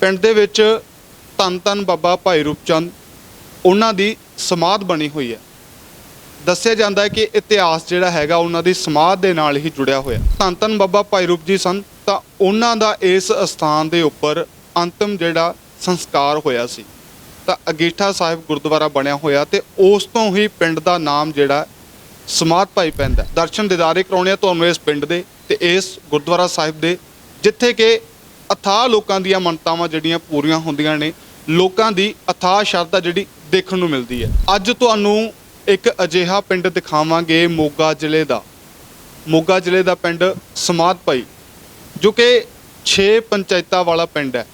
ਪਿੰਡ ਦੇ ਵਿੱਚ ਧੰਨ ਧੰਨ ਬਾਬਾ ਭਾਈ ਰੂਪਚੰਦ, ਉਹਨਾਂ ਦੀ ਸਮਾਧ ਬਣੀ ਹੋਈ ਹੈ। ਦੱਸਿਆ ਜਾਂਦਾ ਹੈ ਕਿ ਇਤਿਹਾਸ ਜਿਹੜਾ ਹੈਗਾ ਉਹਨਾਂ ਦੀ ਸਮਾਧ ਦੇ ਨਾਲ ਹੀ ਜੁੜਿਆ ਹੋਇਆ। ਧੰਨ ਧੰਨ ਬਾਬਾ ਭਾਈ ਰੂਪ ਜੀ ਸਨ, ਤਾਂ ਉਹਨਾਂ ਦਾ ਇਸ ਸਥਾਨ ਦੇ ਉੱਪਰ ਅੰਤਮ ਜਿਹੜਾ ਸੰਸਕਾਰ ਹੋਇਆ ਸੀ। ਤਾਂ ਅਗੀਠਾ ਸਾਹਿਬ ਗੁਰਦੁਆਰਾ ਬਣਿਆ ਹੋਇਆ ਤੇ ਉਸ ਤੋਂ ਹੀ ਪਿੰਡ ਦਾ ਨਾਮ ਜਿਹੜਾ ਸਮਾਧ ਭਾਈ ਪੈਂਦਾ ਦਰਸ਼ਨ ਦਿਦਾਰੇ ਕਰਾਉਣੇ ਆ ਤੁਹਾਨੂੰ ਇਸ ਪਿੰਡ ਦੇ ਤੇ ਇਸ ਗੁਰਦੁਆਰਾ ਸਾਹਿਬ ਦੇ, ਜਿੱਥੇ ਕਿ ਅਥਾਹ ਲੋਕਾਂ ਦੀਆਂ ਮੰਨਤਾਵਾਂ ਜਿਹੜੀਆਂ ਪੂਰੀਆਂ ਹੁੰਦੀਆਂ ਨੇ, ਲੋਕਾਂ ਦੀ ਅਥਾਹ ਸ਼ਰਧਾ ਜਿਹੜੀ ਦੇਖਣ ਨੂੰ ਮਿਲਦੀ ਹੈ। ਅੱਜ ਤੁਹਾਨੂੰ ਇੱਕ ਅਜਿਹਾ ਪਿੰਡ ਦਿਖਾਵਾਂਗੇ, ਮੋਗਾ ਜ਼ਿਲ੍ਹੇ ਦਾ। ਮੋਗਾ ਜ਼ਿਲ੍ਹੇ ਦਾ ਪਿੰਡ ਸਮਾਧ ਭਾਈ, ਜੋ ਕਿ 6 ਪੰਚਾਇਤਾਂ ਵਾਲਾ ਪਿੰਡ ਹੈ।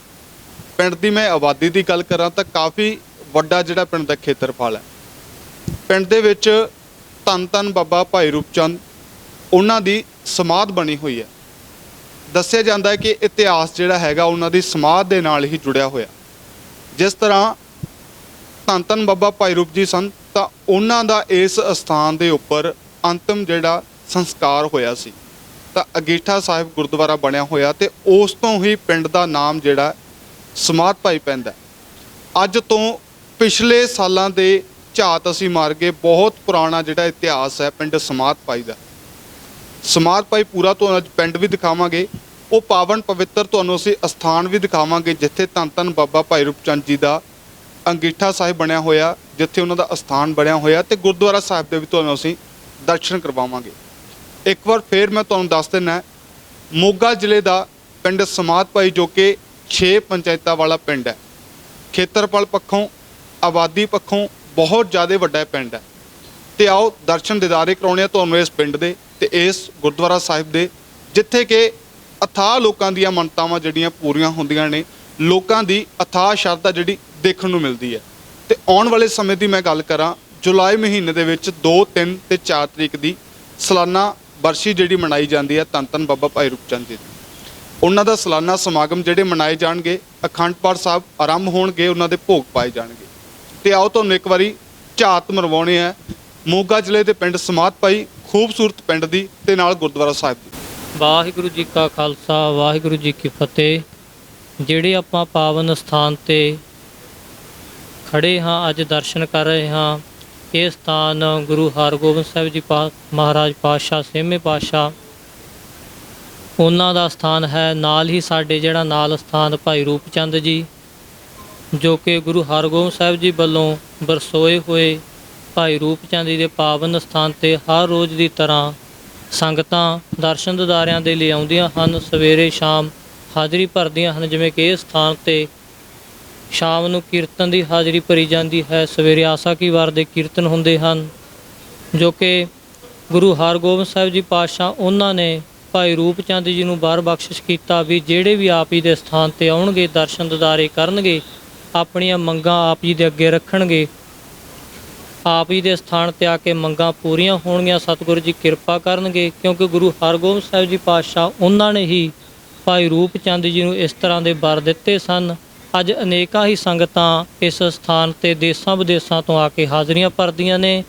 ਪਿੰਡ ਦੀ ਮੈਂ ਆਬਾਦੀ ਦੀ ਗੱਲ ਕਰਾਂ ਤਾਂ ਕਾਫੀ ਵੱਡਾ ਜਿਹੜਾ ਪਿੰਡ ਦਾ ਖੇਤਰਫਲ ਹੈ। ਪਿੰਡ ਦੇ ਵਿੱਚ ਧੰਨ ਧੰਨ ਬਾਬਾ ਭਾਈ ਰੂਪਚੰਦ, ਉਹਨਾਂ ਦੀ ਸਮਾਧ ਬਣੀ ਹੋਈ ਹੈ। ਦੱਸਿਆ ਜਾਂਦਾ ਹੈ ਕਿ ਇਤਿਹਾਸ ਜਿਹੜਾ ਹੈਗਾ ਉਹਨਾਂ ਦੀ ਸਮਾਧ ਦੇ ਨਾਲ ਹੀ ਜੁੜਿਆ ਹੋਇਆ। ਜਿਸ ਤਰ੍ਹਾਂ ਧੰਨ ਧੰਨ ਬਾਬਾ ਭਾਈ ਰੂਪ ਜੀ ਸਨ, ਤਾਂ ਉਹਨਾਂ ਦਾ ਇਸ ਸਥਾਨ ਦੇ ਉੱਪਰ ਅੰਤਮ ਜਿਹੜਾ ਸੰਸਕਾਰ ਹੋਇਆ ਸੀ। ਤਾਂ ਅਗੀਠਾ ਸਾਹਿਬ ਗੁਰਦੁਆਰਾ ਬਣਿਆ ਹੋਇਆ ਤੇ ਉਸ ਤੋਂ ਹੀ ਪਿੰਡ ਦਾ ਨਾਮ ਜਿਹੜਾ ਸਮਾਧ ਭਾਈ ਪੈਂਦਾ ਅੱਜ ਤੋਂ ਪਿਛਲੇ ਸਾਲਾਂ ਦੇ ਝਾਤ ਅਸੀਂ ਮਾਰ ਗਏ, ਬਹੁਤ ਪੁਰਾਣਾ ਜਿਹੜਾ ਇਤਿਹਾਸ ਹੈ, ਪਿੰਡ ਸਮਾਧ ਭਾਈ ਦਾ। ਸਮਾਧ ਭਾਈ ਪੂਰਾ ਤੋਂ ਅੱਜ ਪਿੰਡ ਵੀ ਦਿਖਾਵਾਂਗੇ। ਉਹ ਪਾਵਨ ਪਵਿੱਤਰ ਤੁਹਾਨੂੰ ਅਸੀਂ ਅਸਥਾਨ ਵੀ ਦਿਖਾਵਾਂਗੇ, ਜਿੱਥੇ ਧੰਨ ਧੰਨ ਬਾਬਾ ਭਾਈ ਰੂਪਚੰਦ ਜੀ ਦਾ ਅੰਗੀਠਾ ਸਾਹਿਬ ਬਣਿਆ ਹੋਇਆ, ਜਿੱਥੇ ਉਹਨਾਂ ਦਾ ਅਸਥਾਨ ਬਣਿਆ ਹੋਇਆ ਤੇ ਗੁਰਦੁਆਰਾ ਸਾਹਿਬ ਦੇ ਵੀ ਤੁਹਾਨੂੰ ਅਸੀਂ ਦਰਸ਼ਨ ਕਰਵਾਵਾਂਗੇ। ਇੱਕ ਵਾਰ ਫੇਰ ਮੈਂ ਤੁਹਾਨੂੰ ਦੱਸ ਦਿੰਨਾ, ਮੋਗਾ ਜ਼ਿਲ੍ਹੇ ਦਾ ਪਿੰਡ ਸਮਾਧ ਭਾਈ ਜੋ ਕਿ 6 ਪੰਚਾਇਤਾਂ ਵਾਲਾ ਪਿੰਡ ਹੈ। ਖੇਤਰਫਲ ਪੱਖੋਂ, ਆਬਾਦੀ ਪੱਖੋਂ ਬਹੁਤ ਜ਼ਿਆਦਾ ਵੱਡਾ ਪਿੰਡ ਹੈ। ਤੇ ਆਓ ਦਰਸ਼ਨ ਦਿਦਾਰੇ ਕਰਾਉਣੇ ਆ ਤੁਹਾਨੂੰ ਇਸ ਪਿੰਡ ਦੇ ਤੇ ਇਸ ਗੁਰਦੁਆਰਾ ਸਾਹਿਬ ਦੇ, ਜਿੱਥੇ ਕਿ ਅਥਾਹ ਲੋਕਾਂ ਦੀਆਂ ਮੰਨਤਾਵਾਂ ਜਿਹੜੀਆਂ ਪੂਰੀਆਂ ਹੁੰਦੀਆਂ ਨੇ, ਲੋਕਾਂ ਦੀ ਅਥਾਹ ਸ਼ਰਧਾ ਜਿਹੜੀ ਦੇਖਣ ਨੂੰ ਮਿਲਦੀ ਹੈ। ਤੇ ਆਉਣ ਵਾਲੇ ਸਮੇਂ ਦੀ ਮੈਂ ਗੱਲ ਕਰਾਂ, ਜੁਲਾਈ ਮਹੀਨੇ ਦੇ ਵਿੱਚ 2 3 ਤੇ 4 ਤਰੀਕ ਦੀ ਸਾਲਾਨਾ ਵਰਸ਼ੀ ਜਿਹੜੀ ਮਨਾਈ ਜਾਂਦੀ ਹੈ ਧੰਨ ਧੰਨ ਬਾਬਾ ਭਾਈ ਰੂਪਚੰਦ ਜੀ ਦੀ। ਉਹਨਾਂ ਦਾ ਸਾਲਾਨਾ ਸਮਾਗਮ ਜਿਹੜੇ ਮਨਾਏ ਜਾਣਗੇ, ਅਖੰਡ ਪਾਠ ਸਾਹਿਬ ਆਰੰਭ ਹੋਣਗੇ, ਉਹਨਾਂ ਦੇ ਭੋਗ ਪਾਏ ਜਾਣਗੇ। ਤੇ ਆਓ ਤੁਹਾਨੂੰ ਇੱਕ ਵਾਰੀ ਝਾਤ ਮਰਵਾਉਣੇ ਆ। ਮੋਗਾ ਜ਼ਿਲ੍ਹੇ ਦੇ ਪਿੰਡ ਸਮਾਧ ਭਾਈ, ਖੂਬਸੂਰਤ ਪਿੰਡ ਦੀ ਤੇ ਨਾਲ ਗੁਰਦੁਆਰਾ ਸਾਹਿਬ ਦੀ। ਵਾਹਿਗੁਰੂ ਜੀ ਕਾ ਖਾਲਸਾ, ਵਾਹਿਗੁਰੂ ਜੀ ਕੀ ਫਤਿਹ। ਜਿਹੜੇ ਆਪਾਂ ਪਾਵਨ ਸਥਾਨ ਤੇ ਖੜੇ ਹਾਂ, ਅੱਜ ਦਰਸ਼ਨ ਕਰ ਰਹੇ ਹਾਂ, ਇਹ ਸਥਾਨ ਗੁਰੂ ਹਰਗੋਬਿੰਦ ਸਾਹਿਬ ਜੀ ਪਾ, ਮਹਾਰਾਜ ਪਾਤਸ਼ਾਹ, ਸੇਮੇ ਪਾਤਸ਼ਾਹ। ਉਹਨਾਂ ਦਾ ਸਥਾਨ ਹੈ ਨਾਲ ਹੀ ਸਾਡੇ ਜਿਹੜਾ ਨਾਲ ਸਥਾਨ ਭਾਈ ਰੂਪਚੰਦ ਜੀ, ਜੋ ਕਿ ਗੁਰੂ ਹਰਗੋਬਿੰਦ ਸਾਹਿਬ ਜੀ ਵੱਲੋਂ ਬਰਸੋਏ ਹੋਏ ਭਾਈ ਰੂਪਚੰਦ ਜੀ ਦੇ ਪਾਵਨ ਸਥਾਨ ਤੇ ਹਰ ਰੋਜ਼ ਦੀ ਤਰ੍ਹਾਂ ਸੰਗਤਾਂ ਦਰਸ਼ਨ ਦਿਦਾਰਿਆਂ ਦੇ ਲਈ ਆਉਂਦੀਆਂ ਹਨ। ਸਵੇਰੇ, ਸ਼ਾਮ ਹਾਜ਼ਰੀ ਭਰਦੀਆਂ ਹਨ, ਜਿਵੇਂ ਕਿ ਇਹ ਸਥਾਨ ਤੇ ਸ਼ਾਮ ਨੂੰ ਕੀਰਤਨ ਦੀ ਹਾਜ਼ਰੀ ਭਰੀ ਜਾਂਦੀ ਹੈ। ਸਵੇਰੇ ਆਸਾ ਕੀ ਵਾਰ ਦੇ ਕੀਰਤਨ ਹੁੰਦੇ ਹਨ, ਜੋ ਕਿ ਗੁਰੂ ਹਰਗੋਬਿੰਦ ਸਾਹਿਬ ਜੀ ਪਾਤਸ਼ਾਹ ਉਹਨਾਂ ਨੇ ਭਾਈ ਰੂਪਚੰਦ ਜੀ ਨੂੰ ਬਾਰ ਬਖਸ਼ਿਸ਼ ਕੀਤਾ ਵੀ ਜਿਹੜੇ ਵੀ ਆਪ ਜੀ ਦੇ ਸਥਾਨ ਤੇ ਆਉਣਗੇ, ਦਰਸ਼ਨ ਦਿਦਾਰੇ ਕਰਨਗੇ, ਆਪਣੀਆਂ ਮੰਗਾਂ ਆਪ ਜੀ ਦੇ ਅੱਗੇ ਰੱਖਣਗੇ ਆਪ ਜੀ ਦੇ ਸਥਾਨ ਤੇ ਆ ਕੇ ਮੰਗਾਂ ਪੂਰੀਆਂ ਹੋਣਗੀਆਂ। ਸਤਿਗੁਰੂ ਜੀ ਕਿਰਪਾ ਕਰਨਗੇ, ਕਿਉਂਕਿ ਗੁਰੂ ਹਰਗੋਬਿੰਦ ਸਾਹਿਬ ਜੀ ਪਾਤਸ਼ਾਹ ਉਹਨਾਂ ਨੇ ਹੀ ਭਾਈ ਰੂਪ ਚੰਦ ਜੀ ਨੂੰ ਇਸ ਤਰ੍ਹਾਂ ਦੇ ਵਰ ਦਿੱਤੇ ਸਨ। ਅੱਜ ਅਨੇਕਾਂ ਹੀ ਸੰਗਤਾਂ ਇਸ ਸਥਾਨ ਤੇ ਦੇਸਾਂ ਵਿਦੇਸਾਂ ਤੋਂ ਆ ਕੇ ਹਾਜ਼ਰੀਆਂ ਭਰਦੀਆਂ ਨੇ।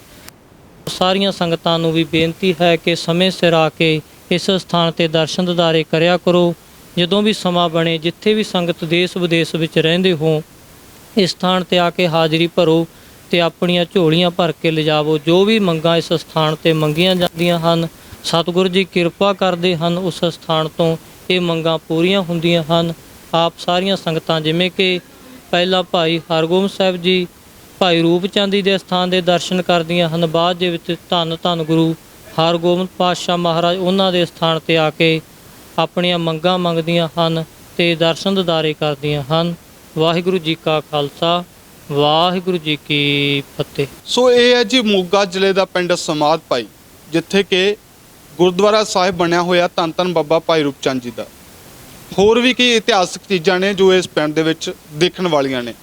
ਸਾਰੀਆਂ ਸੰਗਤਾਂ ਨੂੰ ਵੀ ਬੇਨਤੀ ਹੈ ਕਿ ਸਮੇਂ ਸਿਰ ਆ ਕੇ ਇਸ ਸਥਾਨ ਤੇ ਦਰਸ਼ਨ ਦਿਦਾਰੇ ਕਰਿਆ ਕਰੋ। ਜਦੋਂ ਵੀ ਸਮਾਂ ਬਣੇ, ਜਿੱਥੇ ਵੀ ਸੰਗਤ ਦੇਸ਼ ਵਿਦੇਸ਼ ਵਿੱਚ ਰਹਿੰਦੇ ਹੋ ਇਸ ਸਥਾਨ ਤੇ ਆ ਕੇ ਹਾਜ਼ਰੀ ਭਰੋ। ਤੇ ਆਪਣੀਆਂ ਝੋਲੀਆਂ ਭਰ ਕੇ ਲਿਜਾਵੋ। ਜੋ ਵੀ ਮੰਗਾਂ ਇਸ ਸਥਾਨ ਤੇ ਮੰਗੀਆਂ ਜਾਂਦੀਆਂ ਹਨ, ਸਤਿਗੁਰੂ ਜੀ ਕਿਰਪਾ ਕਰਦੇ ਹਨ, ਉਸ ਸਥਾਨ ਤੋਂ ਇਹ ਮੰਗਾਂ ਪੂਰੀਆਂ ਹੁੰਦੀਆਂ ਹਨ। ਆਪ ਸਾਰੀਆਂ ਸੰਗਤਾਂ, ਜਿਵੇਂ ਕਿ ਪਹਿਲਾ ਭਾਈ ਹਰਗੋਬਿੰਦ ਸਾਹਿਬ ਜੀ, ਭਾਈ ਰੂਪਚੰਦ ਜੀ ਦੇ ਸਥਾਨ ਦੇ ਦਰਸ਼ਨ ਕਰਦੀਆਂ ਹਨ। ਬਾਅਦ ਦੇ ਵਿੱਚ ਧੰਨ ਧੰਨ ਗੁਰੂ ਹਰਗੋਬਿੰਦ ਪਾਤਸ਼ਾਹ ਮਹਾਰਾਜ ਉਹਨਾਂ ਦੇ ਸਥਾਨ ਤੇ ਆ ਕੇ ਆਪਣੀਆਂ ਮੰਗਾਂ ਮੰਗਦੀਆਂ ਹਨ ਤੇ ਦਰਸ਼ਨ ਦਿਦਾਰੇ ਕਰਦੀਆਂ ਹਨ। ਵਾਹਿਗੁਰੂ ਜੀ ਕਾ ਖਾਲਸਾ। ਵਾਹਿਗੁਰੂ ਜੀ ਕੀ ਫਤਿਹ ਸੋ ਇਹ ਹੈ ਜੀ ਮੋਗਾ ਜ਼ਿਲ੍ਹੇ ਦਾ ਪਿੰਡ ਸਮਾਧ ਭਾਈ ਜਿੱਥੇ ਕਿ ਗੁਰਦੁਆਰਾ ਸਾਹਿਬ ਬਣਿਆ ਹੋਇਆ ਧੰਨ ਧੰਨ ਬਾਬਾ ਭਾਈ ਰੂਪਚੰਦ ਜੀ ਦਾ ਹੋਰ ਵੀ ਕਈ ਇਤਿਹਾਸਕ ਚੀਜ਼ਾਂ ਨੇ ਜੋ ਇਸ ਪਿੰਡ ਦੇ ਵਿੱਚ ਦੇਖਣ ਵਾਲੀਆਂ ਨੇ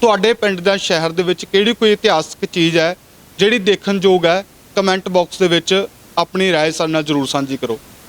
ਤੁਹਾਡੇ ਪਿੰਡ ਦਾ ਸ਼ਹਿਰ ਦੇ ਵਿੱਚ ਕਿਹੜੀ ਕੋਈ ਇਤਿਹਾਸਕ ਚੀਜ਼ ਹੈ ਜਿਹੜੀ ਦੇਖਣ ਯੋਗ ਹੈ ਕਮੈਂਟ ਬਾਕਸ ਦੇ ਵਿੱਚ ਆਪਣੀ رائے ਸਾਡੇ ਨਾਲ ਜ਼ਰੂਰ ਸਾਂਝੀ ਕਰੋ